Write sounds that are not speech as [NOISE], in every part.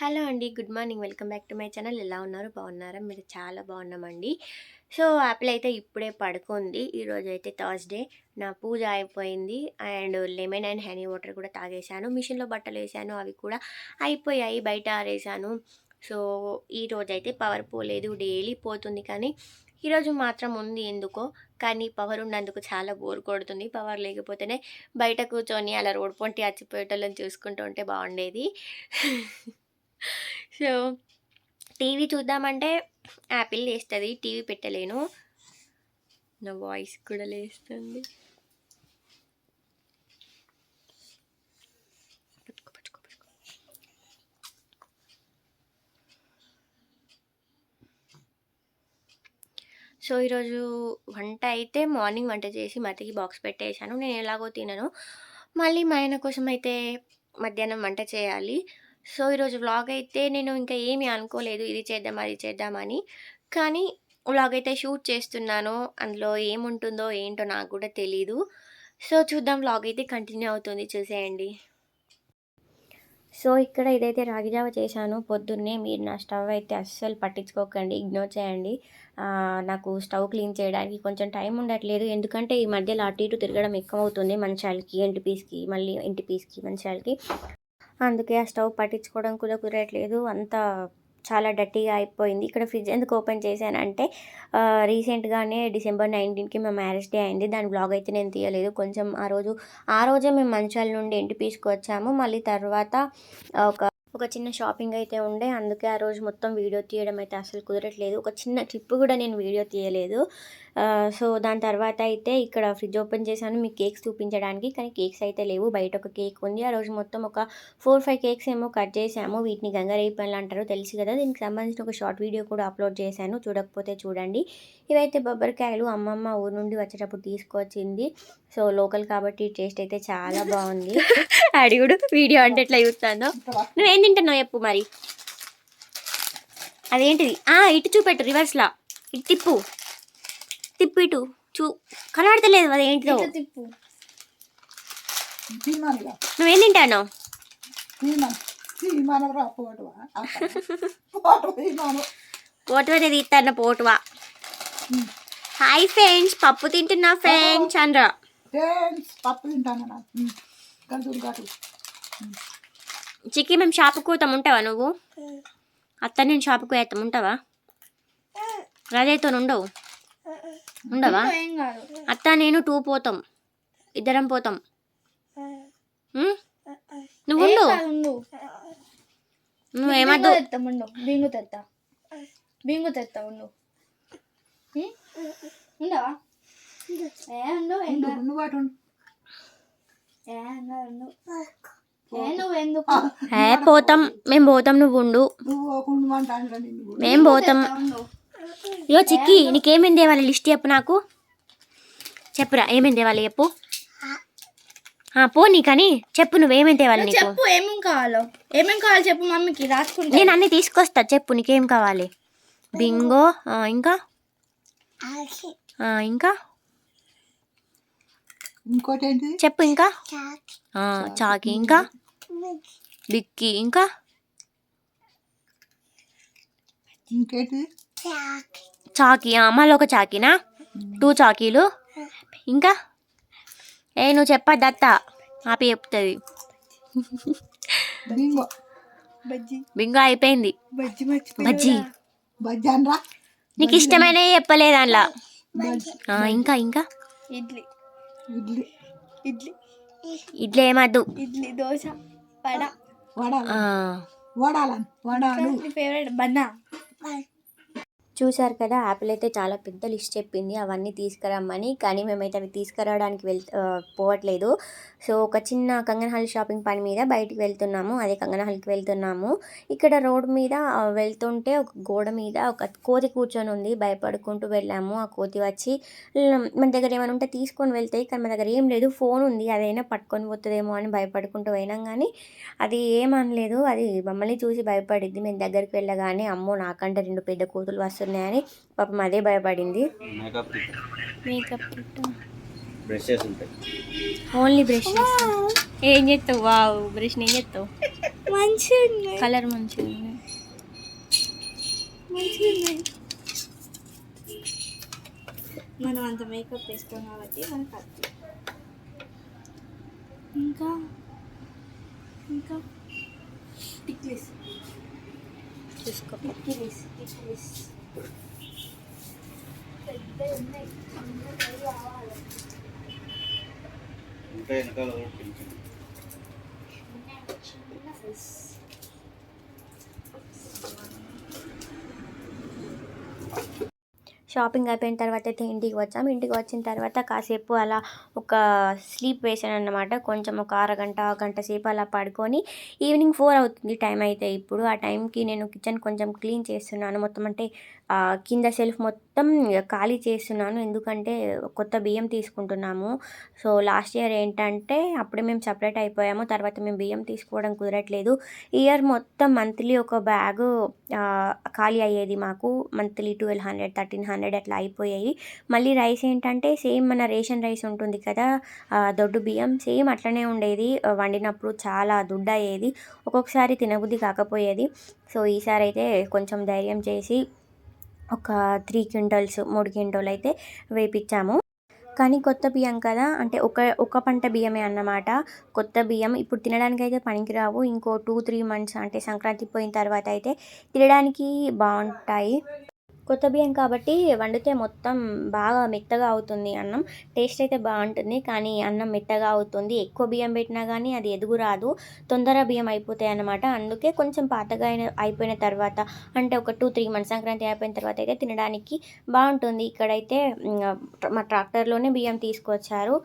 Hello అండి. Good morning. Welcome back to my channel. ఎలా ఉన్నారు? బాగున్నారా? మీరు చాలా బాగున్నామండి. సో, యాపిల్ అయితే ఇప్పుడే పడుకుంది. ఈరోజు అయితే థర్స్‌డే. నా పూజ అయిపోయింది. And lemon and honey water కూడా తాగేశాను. మిషన్‌లో బట్టలు వేసాను అవి కూడా అయిపోయాయి. బయట ఆరేసాను. సో, ఈరోజైతే పవర్ పోలేదు. డైలీ పోతుంది కానీ, ఈరోజు మాత్రం ఉంది ఎందుకో. కానీ పవర్ ఉన్నందుకు చాలా బోర్ కొడుతుంది. పవర్ లేకపోతేనే బయట కూర్చొని అలా రోడ్ పొంటి అచ్చిపోయేటోళ్ళని చూసుకుంటూ ఉంటే బాగుండేది. సో, టీవీ చూద్దామంటే యాపిల్ లేస్తుంది టీవీ పెట్టలేను. నా వాయిస్ కూడా లేస్తుంది. సో, ఈరోజు వంట అయితే మార్నింగ్ వంట చేసి మతికి బాక్స్ పెట్టేసాను. నేను ఎలాగో తినను. మళ్ళీ మా ఆయన కోసం అయితే మధ్యాహ్నం వంట చేయాలి. సో, ఈరోజు వ్లాగ్ అయితే నేను ఇంకా ఏమి అనుకోలేదు. ఇది చేద్దాం, అది చేద్దామని. కానీ వ్లాగ్ అయితే షూట్ చేస్తున్నాను. అందులో ఏముంటుందో ఏంటో నాకు కూడా తెలీదు. సో, చూద్దాం వ్లాగ్ అయితే కంటిన్యూ అవుతుంది. చూసేయండి. సో, ఇక్కడ ఇదైతే రాగిజావ చేశాను పొద్దున్నే. మీరు నా స్టవ్ అయితే అస్సలు పట్టించుకోకండి. ఇగ్నోర్ చేయండి. నాకు స్టవ్ క్లీన్ చేయడానికి కొంచెం టైం ఉండట్లేదు. ఎందుకంటే ఈ మధ్యలో అటు ఇటు తిరగడం ఎక్కువ అవుతుంది మంచాలకి, ఎంటిపీస్‌కి, మళ్ళీ ఇంటిపీస్‌కి, మంచాలకి. అందుకే ఆ స్టవ్ పట్టించుకోవడం కూడా కుదరట్లేదు. అంత చాలా డర్టీగా అయిపోయింది. ఇక్కడ ఫ్రిడ్జ్ ఎందుకు ఓపెన్ చేశానంటే రీసెంట్‌గానే డిసెంబర్ 19కి మా మ్యారేజ్ డే అయింది. దాని బ్లాగ్ అయితే నేను తీయలేదు. కొంచెం ఆ రోజు ఆ రోజే మేము మంచాల నుండి ఇంటి వచ్చాము. మళ్ళీ తర్వాత ఒక ఒక చిన్న షాపింగ్ అయితే ఉండే. అందుకే ఆ రోజు మొత్తం వీడియో తీయడం అయితే అసలు కుదరట్లేదు. ఒక చిన్న క్లిప్ కూడా నేను వీడియో తీయలేదు. సో, దాని తర్వాత అయితే ఇక్కడ ఫ్రిడ్జ్ ఓపెన్ చేశాను మీకు కేక్స్ చూపించడానికి. కానీ కేక్స్ అయితే లేవు. బయట ఒక కేక్ ఉంది. ఆ రోజు మొత్తం ఒక 4, 5 కేక్స్ ఏమో కట్ చేశాము. వీటిని గంగరేగి పనులు అంటారు తెలుసు కదా! దీనికి సంబంధించిన ఒక షార్ట్ వీడియో కూడా అప్లోడ్ చేశాను. చూడకపోతే చూడండి. ఇవైతే బొబ్బరికాయలు అమ్మమ్మ ఊరు నుండి వచ్చేటప్పుడు తీసుకొచ్చింది. సో, లోకల్ కాబట్టి టేస్ట్ అయితే చాలా బాగుంది. [LAUGHS] అడిగుడు వీడియో అంటే ఎట్లా చూస్తాందో. నువ్వేం తింటున్నావు చెప్పు మరి? అదేంటిది? ఇటు చూపెట్టు రివర్స్‌లా. ఇటు తిప్పు. తిప్పు ఇటు. చూ. కనబడతలేదు అదేంటిదో. ఇట్లా తిప్పు. నువ్వేం తీయమనరా పోటువా. పోటువనే తీస్తాన్న [LAUGHS] పోటువా. హాయ్ ఫ్రెండ్స్ పప్పు తింటున్నా ఫ్రెండ్స్ అనరా. ఫ్రెండ్స్ పప్పు తింటాను? చిక్కి మేము షాపుకి పోతాం ఉంటావా నువ్వు? అత్త నేను షాపుకి పోయేస్తాం ఉంటావా? రదేతో ఉండవు. ఉండవా? ఏం కాదు అత్త నేను టూ పోతాం. ఇద్దరం పోతాం. నువ్వు ఉండు. ఏం కాదు, ఉండు నువ్వేమద్దు. బింగు తెత్తా ఉండు బింగు తెత్తా బింగు తెత్తా ఉండు? ఉండవా ఏ. నువ్వు అటు. ఏ నువ్వు పోతాం మేము పోతాం నువ్వు ఉండు. నువ్వు పోకుండా అంటాను నిన్ను కూడా. మేం పోతాం. ఇగో చిక్కి నీకేమేం తేవాలి లిస్ట్ చెప్పు నాకు. చెప్పురా ఏమేం తేవాలి చెప్పు. పోనీ కానీ. చెప్పు నువ్వేమేం తేవాలి నువ్వు నీకు. చెప్పు ఏమేం కావాలో? ఏమేం కావాలో చెప్పు మమ్మీకి రాసుకుంటా. నేను అన్ని తీసుకొస్తా చెప్పు నీకేం కావాలి. బింగో ఇంకా? ఆ, ఇంకా? ఇంకోటి చెప్పు ఇంకా? ఆ, చాకి ఇంకా? బిక్కి ఇంకా? ఇంకేంటి? చాకి. మళ్ళీ ఒక చాకినా? టూ చాకీలు? ఇంకా? ఏ నువ్వు చెప్పద్దు అత్త ఆపి చెప్తుంది. బింగో. బజ్జి. బింగో అయిపోయింది. బజ్జి నీకు ఇష్టమైన చెప్పలేదు అందులో ఇంకా ఇంకా? ఇడ్లీ. ఇడ్లీ. ఇడ్లీ. ఇడ్లీ ఏమద్దు. ఇడ్లీ దోశ వడ. వడాలు? ఆ, వడాలని వడాలు. నీ ఫేవరెట్? బన్నా చూశారు కదా యాపిల్ అయితే చాలా పెద్ద లిస్ట్ చెప్పింది అవన్నీ తీసుకురమ్మని. కానీ మేమైతే అవి తీసుకురావడానికి వెళ్ పోవట్లేదు. సో ఒక చిన్న కంగనహల్ షాపింగ్ పని మీద బయటికి వెళ్తున్నాము. అదే కంగనహల్కి వెళ్తున్నాము. ఇక్కడ రోడ్ మీద వెళ్తుంటే ఒక గోడ మీద ఒక కోతి కూర్చొని ఉంది. భయపడుకుంటూ వెళ్ళాము. ఆ కోతి వచ్చి మన దగ్గర ఏమైనా ఉంటే తీసుకొని వెళ్తాయి. కానీ మన దగ్గర ఏం లేదు. ఫోన్ ఉంది. అదైనా పట్టుకొని పోతుందేమో అని భయపడుకుంటూ పోయినాం. కానీ అది ఏమనలేదు అది మమ్మల్ని చూసి భయపడింది మేము దగ్గరికి వెళ్ళగానే అమ్మో నాకంటే రెండు పెద్ద కోతులు వస్తున్నాయి. వస్తున్నాయని పాపం అదే భయపడింది. మేకప్ బ్రషెస్ ఉంటాయి. ఓన్లీ బ్రష్ ఏం చేస్తావు? వావ్ బ్రష్ ఏం చేస్తావు? మంచిగా కలర్ మంచిగా మనం అంత మేకప్ వేసుకోం కాబట్టి మనకు అర్థం ఇంకా? ఇంకా? టిక్లీస్ చూసుకో టిక్లీస్ టిక్లీస్ ఇంకా వెనకాల షాపింగ్ అయిపోయిన తర్వాత అయితే ఇంటికి వచ్చాము ఇంటికి వచ్చిన తర్వాత కాసేపు అలా ఒక స్లీప్ వేసాను అన్నమాట. కొంచెం ఒక అరగంట గంట సేపు అలా పడుకొని ఈవినింగ్ ఫోర్ అవుతుంది టైం అయితే. ఇప్పుడు ఆ టైంకి నేను కిచెన్ కొంచెం క్లీన్ చేస్తున్నాను. మొత్తం అంటే కింద సెల్ఫ్ మొత్తం ఖాళీ చేస్తున్నాను. ఎందుకంటే కొత్త బియ్యం తీసుకుంటున్నాము. సో లాస్ట్ ఇయర్ ఏంటంటే అప్పుడే మేము సపరేట్ అయిపోయాము. తర్వాత మేము బియ్యం తీసుకోవడం కుదరట్లేదు. ఇయర్ మొత్తం మంత్లీ ఒక బ్యాగ్ ఖాళీ అయ్యేది మాకు. Monthly twelve hundred thirteen hundred అట్లా అయిపోయాయి మళ్ళీ రైస్ ఏంటంటే సేమ్ మన రేషన్ రైస్ ఉంటుంది కదా దొడ్డు బియ్యం సేమ్ అట్లనే ఉండేది. వండినప్పుడు చాలా దుడ్డు అయ్యేది ఒక్కొక్కసారి తినబుద్ధి కాకపోయేది. సో ఈసారి అయితే కొంచెం ధైర్యం చేసి ఒక త్రీ క్వింటల్స్ మూడు క్వింటల్ అయితే వేపించాము కానీ కొత్త బియ్యం కదా అంటే ఒక ఒక పంట బియ్యమే అన్నమాట. కొత్త బియ్యం ఇప్పుడు తినడానికి అయితే పనికిరావు. ఇంకో టూ త్రీ మంత్స్ అంటే సంక్రాంతి పోయిన తర్వాత అయితే తినడానికి బాగుంటాయి. కొత్త బియ్యం కాబట్టి వండితే మొత్తం బాగా మెత్తగా అవుతుంది అన్నం. టేస్ట్ అయితే బాగుంటుంది కానీ అన్నం మెత్తగా అవుతుంది. ఎక్కువ బియ్యం పెట్టినా కానీ అది ఎదుగు రాదు తొందర బియ్యం అయిపోతాయి అన్నమాట. అందుకే కొంచెం పాతగా అయిన అయిపోయిన తర్వాత అంటే ఒక టూ త్రీ మంత్స్ సంక్రాంతి అయిపోయిన తర్వాత అయితే తినడానికి బాగుంటుంది. ఇక్కడైతే మా ట్రాక్టర్లోనే బియ్యం తీసుకొచ్చారు.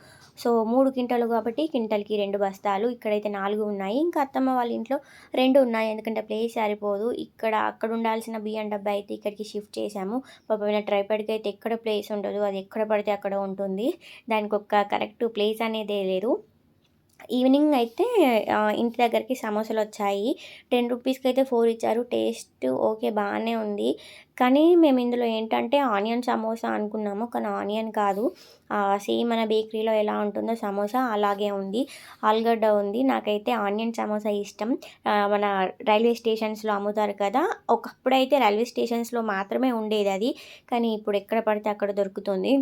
సో మూడు క్వింటాలు కాబట్టి క్వింటల్కి రెండు బస్తాలు. ఇక్కడైతే నాలుగు ఉన్నాయి. ఇంకా అత్తమ్మ వాళ్ళ ఇంట్లో రెండు ఉన్నాయి. ఎందుకంటే ప్లేస్ సరిపోదు. ఇక్కడ అక్కడ ఉండాల్సిన బియ్యం డబ్బా అయితే ఇక్కడికి షిఫ్ట్ చేసి చేసాము పాపమైన ట్రైపాడ్కి అయితే ఎక్కడ ప్లేస్ ఉండదు. అది ఎక్కడ పడితే అక్కడ ఉంటుంది. దానికి ఒక కరెక్ట్ ప్లేస్ అనేది లేదు. ఈవినింగ్ అయితే ఇంటి దగ్గరికి సమోసాలు వచ్చాయి. టెన్ రూపీస్కి అయితే ఫోర్ ఇచ్చారు. టేస్ట్ ఓకే బాగానే ఉంది. కానీ మేము ఇందులో ఏంటంటే ఆనియన్ సమోసా అనుకున్నాము. కానీ ఆనియన్ కాదు. సేమ్ మన బేకరీలో ఎలా ఉంటుందో సమోసా అలాగే ఉంది. ఆలుగడ్డ ఉంది. నాకైతే ఆనియన్ సమోసా ఇష్టం. మన రైల్వే స్టేషన్స్లో అమ్ముతారు కదా! ఒకప్పుడైతే రైల్వే స్టేషన్స్లో మాత్రమే ఉండేది అది. కానీ ఇప్పుడు ఎక్కడ పడితే అక్కడ దొరుకుతుంది.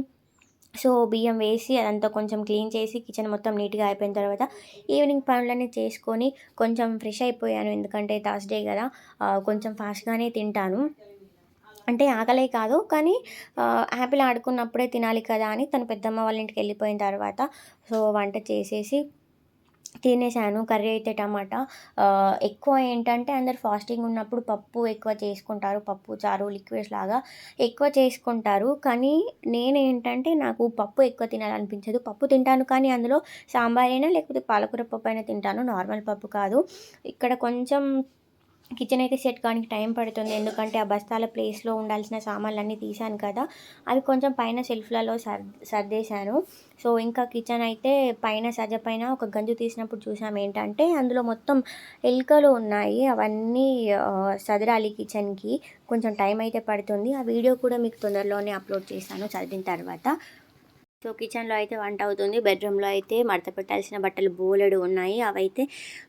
సో బియ్యం వేసి అదంతా కొంచెం క్లీన్ చేసి కిచెన్ మొత్తం నీట్గా అయిపోయిన తర్వాత ఈవినింగ్ పనులన్నీ చేసుకొని కొంచెం ఫ్రెష్ అయిపోయాను. ఎందుకంటే థర్స్డే కదా కొంచెం ఫాస్ట్గానే తింటాను. అంటే ఆకలే కాదు కానీ యాపిల్ ఆడుకున్నప్పుడే తినాలి కదా అని తను పెద్దమ్మ వాళ్ళ ఇంటికి వెళ్ళిపోయిన తర్వాత సో వంట చేసేసి తినేసాను కర్రీ అయితే టమాటా. ఎక్కువ ఏంటంటే అందరు ఫాస్టింగ్ ఉన్నప్పుడు పప్పు ఎక్కువ చేసుకుంటారు పప్పు చారు లిక్విడ్స్ లాగా ఎక్కువ చేసుకుంటారు. కానీ నేను ఏంటంటే నాకు పప్పు ఎక్కువ తినాలనిపించదు. పప్పు తింటాను కానీ అందులో సాంబార్ అయినా లేకపోతే పాలకూర పప్పు అయినా తింటాను. నార్మల్ పప్పు కాదు. ఇక్కడ కొంచెం కిచెన్ అయితే సెట్ కానికి టైం పడుతుంది. ఎందుకంటే ఆ బస్తాల ప్లేస్లో ఉండాల్సిన సామాన్లు అన్నీ కదా. అవి కొంచెం పైన సెల్ఫ్లలో సర్ సర్దేశాను. సో ఇంకా కిచెన్ అయితే పైన సజ పైన ఒక గంజు తీసినప్పుడు చూసాం ఏంటంటే అందులో మొత్తం ఎలుకలు ఉన్నాయి. అవన్నీ సదరాలి కిచెన్కి కొంచెం టైం అయితే పడుతుంది. ఆ వీడియో కూడా మీకు తొందరలోనే అప్లోడ్ చేస్తాను చదివిన తర్వాత. సో కిచెన్లో అయితే వంట అవుతుంది. బెడ్రూమ్లో అయితే మడత పెట్టాల్సిన బట్టలు బోలెడు ఉన్నాయి. అవైతే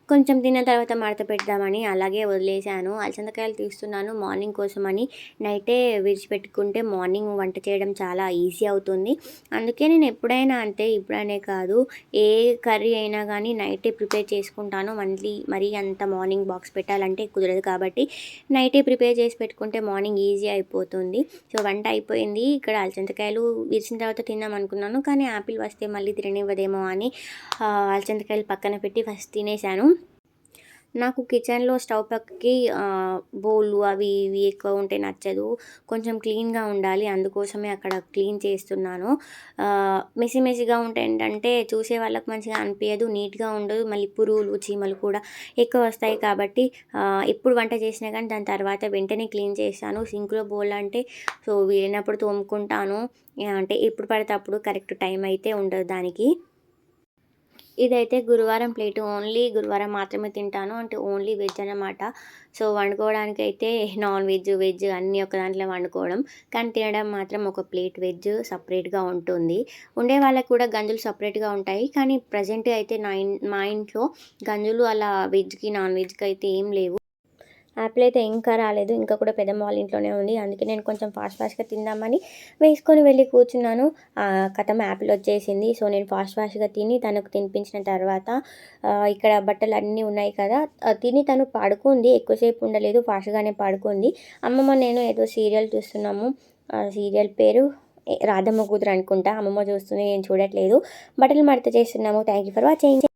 కొంచెం తిన్న తర్వాత మడత పెడదామని అలాగే వదిలేశాను. అలసందకాయలు తీస్తున్నాను మార్నింగ్ కోసమని. నైటే విడిచిపెట్టుకుంటే మార్నింగ్ వంట చేయడం చాలా ఈజీ అవుతుంది. అందుకే నేను ఎప్పుడైనా అంతే ఇప్పుడనే కాదు ఏ కర్రీ అయినా కానీ నైటే ప్రిపేర్ చేసుకుంటాను. మళ్ళీ మరీ అంత మార్నింగ్ బాక్స్ పెట్టాలంటే కుదరదు కాబట్టి నైటే ప్రిపేర్ చేసి పెట్టుకుంటే మార్నింగ్ ఈజీ అయిపోతుంది. సో వంట అయిపోయింది. ఇక్కడ అలసందకాయలు విరిచిన తర్వాత తిందాం అనుకున్నాను. కానీ యాపిల్ వస్తే మళ్ళీ తిననివ్వదేమో అని ఆ, అలసందకాయలు పక్కన పెట్టి ఫస్ట్ తినేసాను నాకు కిచెన్లో స్టవ్ పక్కకి బౌలు అవి ఇవి ఎక్కువ ఉంటే నచ్చదు. కొంచెం క్లీన్గా ఉండాలి. అందుకోసమే అక్కడ క్లీన్ చేస్తున్నాను. ఆ, మెసి మెసిగా ఉంటే ఏంటంటే చూసే వాళ్ళకి మంచిగా అనిపించదు నీట్గా ఉండదు. మళ్ళీ పురుగులు చీమలు కూడా ఎక్కువ వస్తాయి కాబట్టి ఎప్పుడు వంట చేసినా కానీ దాని తర్వాత వెంటనే క్లీన్ చేస్తాను. సింక్లో బౌల్ అంటే సో వీలైనప్పుడు తోముకుంటాను. అంటే ఎప్పుడు పడితే అప్పుడు కరెక్ట్ టైం అయితే ఉండదు దానికి. ఇదైతే గురువారం ప్లేట్ ఓన్లీ గురువారం మాత్రమే తింటాను. అంటే ఓన్లీ వెజ్ అన్నమాట. సో వండుకోవడానికి అయితే నాన్ వెజ్ వెజ్ అన్నీ ఒక దాంట్లో వండుకోవడం. కానీ తినడం మాత్రం ఒక ప్లేట్ వెజ్ సపరేట్గా ఉంటుంది. ఉండే వాళ్ళకి కూడా గంజులు సపరేట్గా ఉంటాయి. కానీ ప్రజెంట్ అయితే నా మా ఇంట్లో గంజులు అలా వెజ్కి నాన్ వెజ్కి అయితే ఏం లేవు. యాపిల్ అయితే ఇంకా రాలేదు. ఇంకా కూడా పెద్దమ్మ వాళ్ళ ఇంట్లోనే ఉంది. అందుకే నేను కొంచెం ఫాస్ట్ ఫాస్ట్గా తిందామని వేసుకొని వెళ్ళి కూర్చున్నాను. కథం యాపిల్ వచ్చేసింది. సో నేను ఫాస్ట్ ఫాస్ట్గా తిని తనకు తినిపించిన తర్వాత ఇక్కడ బట్టలు అన్నీ ఉన్నాయి కదా తిని తను పడుకుంది. ఎక్కువసేపు ఉండలేదు. ఫాస్ట్గానే పడుకుంది. అమ్మమ్మ నేను ఏదో సీరియల్ చూస్తున్నాము. సీరియల్ పేరు రాధమ్మ కూతురు అనుకుంటా. అమ్మమ్మ చూస్తుంది. నేను చూడట్లేదు. బట్టలు మడత చేస్తున్నాము. Thank you for watching